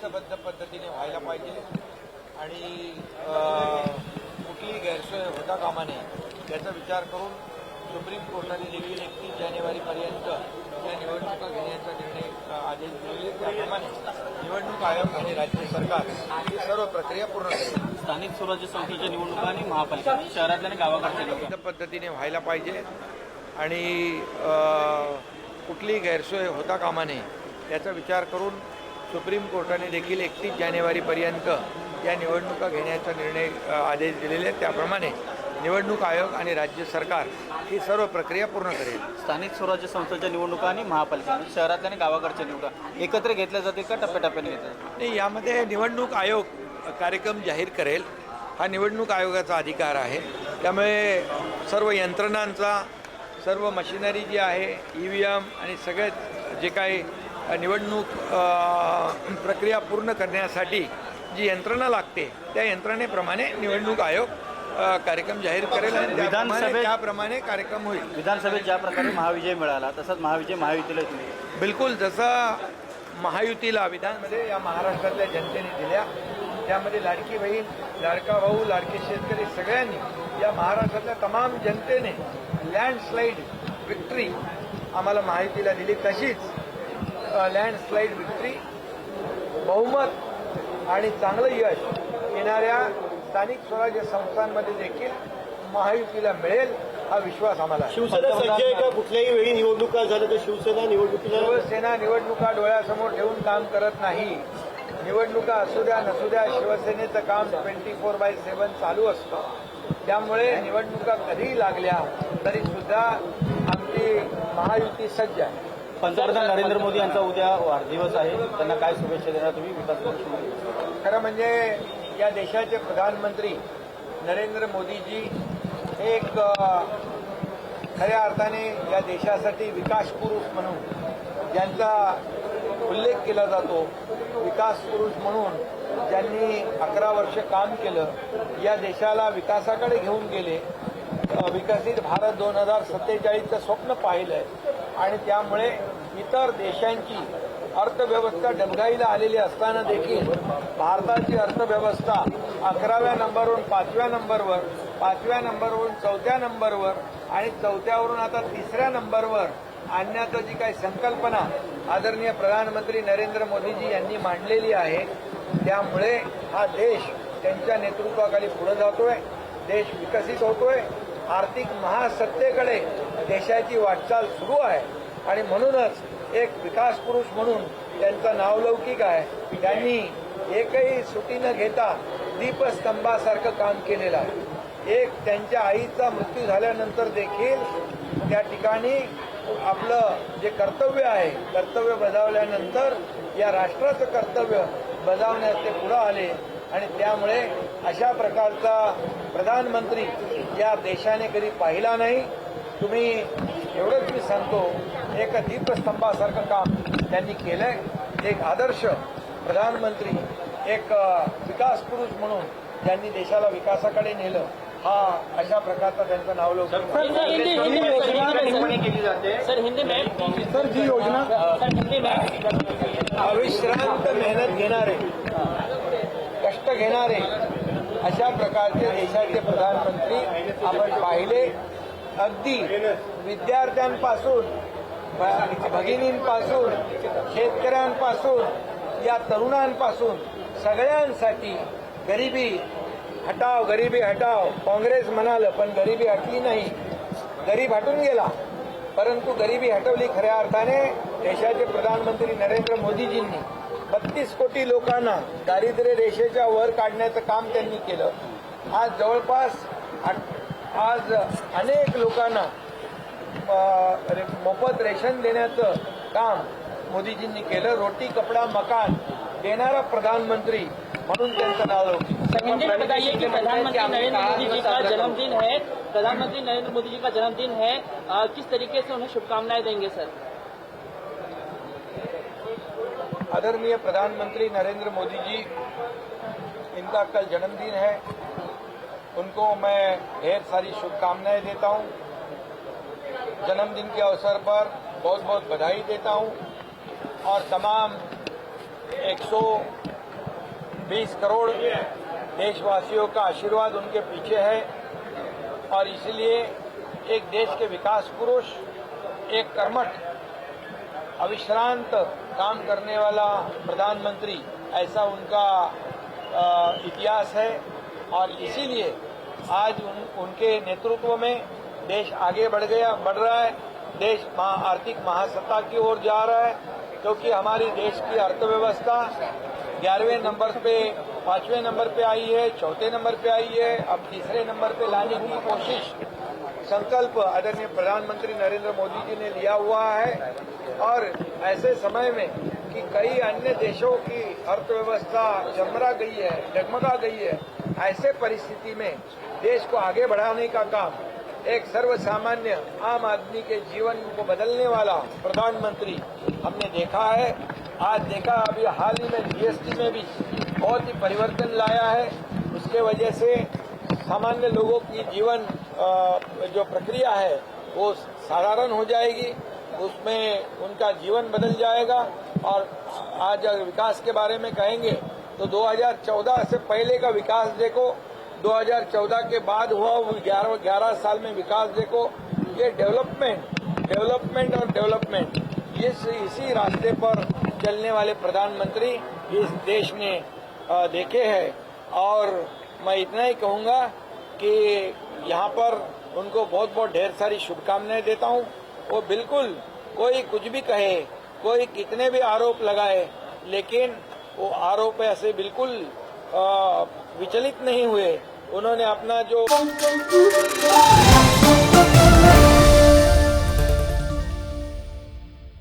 शिस्तबद्ध पद्धतीने व्हायला पाहिजे. आणि कुठलीही गैरसोय होता कामा नये याचा विचार करून सुप्रीम कोर्टाने देखील एकतीस जानेवारीपर्यंत या निवडणुका घेण्याचा निर्णय आदेश दिलेले त्याप्रमाणे निवडणूक आयोग आणि राज्य सरकार ही सर्व प्रक्रिया पूर्ण करेल. स्थानिक स्वराज्य संस्थेच्या निवडणुका आणि महापालिका शहरातल्या आणि गावाकडच्या पद्धतीने व्हायला पाहिजे आणि कुठलीही गैरसोय होता कामा नये याचा विचार करून सुप्रीम कोर्टाने देखील एकतीस जानेवारीपर्यंत या निवडणुका घेण्याचा निर्णय आदेश दिलेले आहेत. त्याप्रमाणे निवडणूक आयोग आणि राज्य सरकार ही सर्व प्रक्रिया पूर्ण करेल. स्थानिक स्वराज्य संस्थेच्या निवडणुका आणि महापालिका शहरातल्या आणि गावाकडच्या निवडणुका एकत्र घेतल्या जातील का? टप्प्याटप्प्याने घेतल्या नाही यामध्ये निवडणूक आयोग कार्यक्रम जाहीर करेल. हा निवडणूक आयोगाचा अधिकार आहे. त्यामुळे सर्व यंत्रणांचा सर्व मशिनरी जी आहे ई व्ही एम आणि सगळे जे काही निवडणूक प्रक्रिया पूर्ण करण्यासाठी जी यंत्रणा लागते त्या यंत्रणेप्रमाणे निवडणूक आयोग कार्यक्रम जाहीर करेल आणि त्याप्रमाणे विधानसभेत- त्याप्रमाणे कार्यक्रम होईल. विधानसभेत ज्या प्रकारे महाविजय मिळाला तसंच महाविजय महायुतीला बिलकुल जसं महायुतीला विधानमध्ये या महाराष्ट्रातल्या जनतेने दिल्या त्यामध्ये लाडकी बहीण लाडका भाऊ लाडके शेतकरी सगळ्यांनी या महाराष्ट्रातल्या तमाम जनतेने लँडस्लाईड विक्ट्री आम्हाला महायुतीला दिली. तशीच लँडस्लाईड विक्ट्री बहुमत आणि चांगलं यश येणाऱ्या स्थानिक स्वराज्य संस्थांमध्ये देखील महायुतीला मिळेल हा विश्वास आम्हाला. शिवसेना कुठल्याही वेळी निवडणुका झाल्या तर शिवसेना निवडणुकीला शिवसेना निवडणुका डोळ्यासमोर ठेवून काम करत नाही. निवडणुका असू द्या नसू द्या शिवसेनेचं काम ट्वेंटी फोर बाय सेव्हन चालू असतं. त्यामुळे निवडणुका कधीही लागल्या तरी सुद्धा आमची महायुती सज्ज आहे. पंतप्रधान नरेंद्र मोदी यांचा उद्या वाढदिवस आहे. त्यांना काय शुभेच्छा देणार तुम्ही? विकास करू खरं म्हणजे या देशाचे प्रधानमंत्री नरेंद्र मोदीजी हे एक खऱ्या अर्थाने या देशासाठी विकास पुरुष म्हणून ज्यांचा उल्लेख केला जातो विकास पुरुष म्हणून ज्यांनी अकरा वर्ष काम केलं या देशाला विकासाकडे घेऊन गेले. विकसित भारत दोन हजार सत्तेचाळीसचं स्वप्न पाहिलंय. आणि त्यामुळे इतर देशांची अर्थव्यवस्था डबघाईला आलेली असताना देखील भारताची अर्थव्यवस्था अकराव्या नंबरवरून पाचव्या नंबरवर पाचव्या नंबरवरून चौथ्या नंबरवर आणि चौथ्यावरून आता तिसऱ्या नंबरवर आणण्याचं जी काही संकल्पना आदरणीय प्रधानमंत्री नरेंद्र मोदीजी यांनी मांडलेली आहे त्यामुळे हा देश त्यांच्या नेतृत्वाखाली पुढे जातोय देश विकसित होतोय आर्थिक महासत्तेकडे देशाची वाटचाल सुरू आहे. आणि म्हणूनच एक विकास पुरुष म्हणून त्यांचं नावलौकिक आहे. त्यांनी एकही सुटी न घेता दीपस्तंभासारखं काम केलेलं आहे. एक त्यांच्या आईचा मृत्यू झाल्यानंतर देखील त्या ठिकाणी आपलं जे कर्तव्य आहे कर्तव्य बजावल्यानंतर या राष्ट्राचं कर्तव्य बजावण्यास ते पुढं आले. आणि त्यामुळे अशा प्रकारचा प्रधानमंत्री या देशाने कधी पाहिला नाही. तुम्ही एवढंच मी सांगतो एक दीपस्तंभासारखं काम त्यांनी केलंय. एक आदर्श प्रधानमंत्री एक विकास पुरुष म्हणून ज्यांनी देशाला विकासाकडे नेलं. हा अशा प्रकारचा त्यांचं नाव लोक केली जाते सर हिंदी में सर जी योजना सर हिंदी में अविश्रांत मेहनत घेणारे कष्ट घेणारे अशा प्रकारचे देशाचे प्रधानमंत्री आपण पाहिले. अगदी विद्यार्थ्यांपासून भ- भगिनींपासून शेतकऱ्यांपासून या तरुणांपासून सगळ्यांसाठी गरिबी हटाव गरिबी हटाव. काँग्रेस म्हणालं पण गरिबी हटली नाही. गरीब हटून गेला. परंतु गरिबी हटवली खऱ्या अर्थाने देशाचे प्रधानमंत्री नरेंद्र मोदीजींनी. बत्तीस कोटी लोकांना दारिद्र्य रेषेच्या वर काढण्याचं काम त्यांनी केलं. आज जवळपास आज अनेक लोकांना मोफत रेशन देण्याचं काम मोदीजींनी केलं. रोटी कपडा मकान देणारा प्रधानमंत्री म्हणून त्यांचं नाव बताइए कि प्रधानमंत्री नरेंद्र मोदी जी का जन्मदिन है? प्रधानमंत्री नरेंद्र मोदी जी का जन्मदिन है? अ, किस तरीके से उन्हें शुभकामनाएँ देंगे सर? आदरणीय प्रधानमंत्री नरेंद्र मोदी जी इनका कल जन्मदिन है। उनको मैं ढेर सारी शुभकामनाएँ देता हूँ। जन्मदिन के अवसर पर बहुत बहुत बधाई देता हूँ और तमाम 100 20 करोड़ देशवासियों का आशीर्वाद उनके पीछे है और इसलिए एक देश के विकास पुरुष, एक कर्मठ, अविश्रांत काम करने वाला प्रधानमंत्री, ऐसा उनका इतिहास है और इसीलिए आज उन, उनके नेतृत्व में देश आगे बढ़ गया बढ़ रहा है। देश महा आर्थिक महासत्ता की ओर जा रहा है क्योंकि हमारी देश की अर्थव्यवस्था ग्यारहवें नंबर पे पाँचवें नंबर पे आई है चौथे नंबर पे आई है अब तीसरे नंबर पे लाने की कोशिश संकल्प आदरणीय प्रधानमंत्री नरेंद्र मोदी जी ने लिया हुआ है। और ऐसे समय में कि कई अन्य देशों की अर्थव्यवस्था जमरा गई है डगमगा गई है ऐसे परिस्थिति में देश को आगे बढ़ाने का काम एक सर्वसामान्य आम आदमी के जीवन को बदलने वाला प्रधानमंत्री हमने देखा है, आज देखा, अभी हाल ही में जीएसटी में भी बहुत ही परिवर्तन लाया है। उसके वजह से सामान्य लोगों की जीवन जो प्रक्रिया है, वो साधारण हो जाएगी। उसमें उनका जीवन बदल जाएगा और आज अगर विकास के बारे में कहेंगे तो 2014 से पहले का विकास देखो 2014 के बाद हुआ, वो 11 11 साल में विकास देखो, ये डेवलपमेंट डेवलपमेंट और डेवलपमेंट इस इसी रास्ते पर चलने वाले प्रधानमंत्री इस देश ने देखे हैं। और मैं इतना ही कहूँगा कि यहाँ पर उनको बहुत बहुत ढेर सारी शुभकामनाएँ देता हूँ। वो बिल्कुल कोई कुछ भी कहे, कोई कितने भी आरोप लगाए, लेकिन वो आरोप ऐसे बिल्कुल विचलित नहीं हुए। उन्होंने अपना जो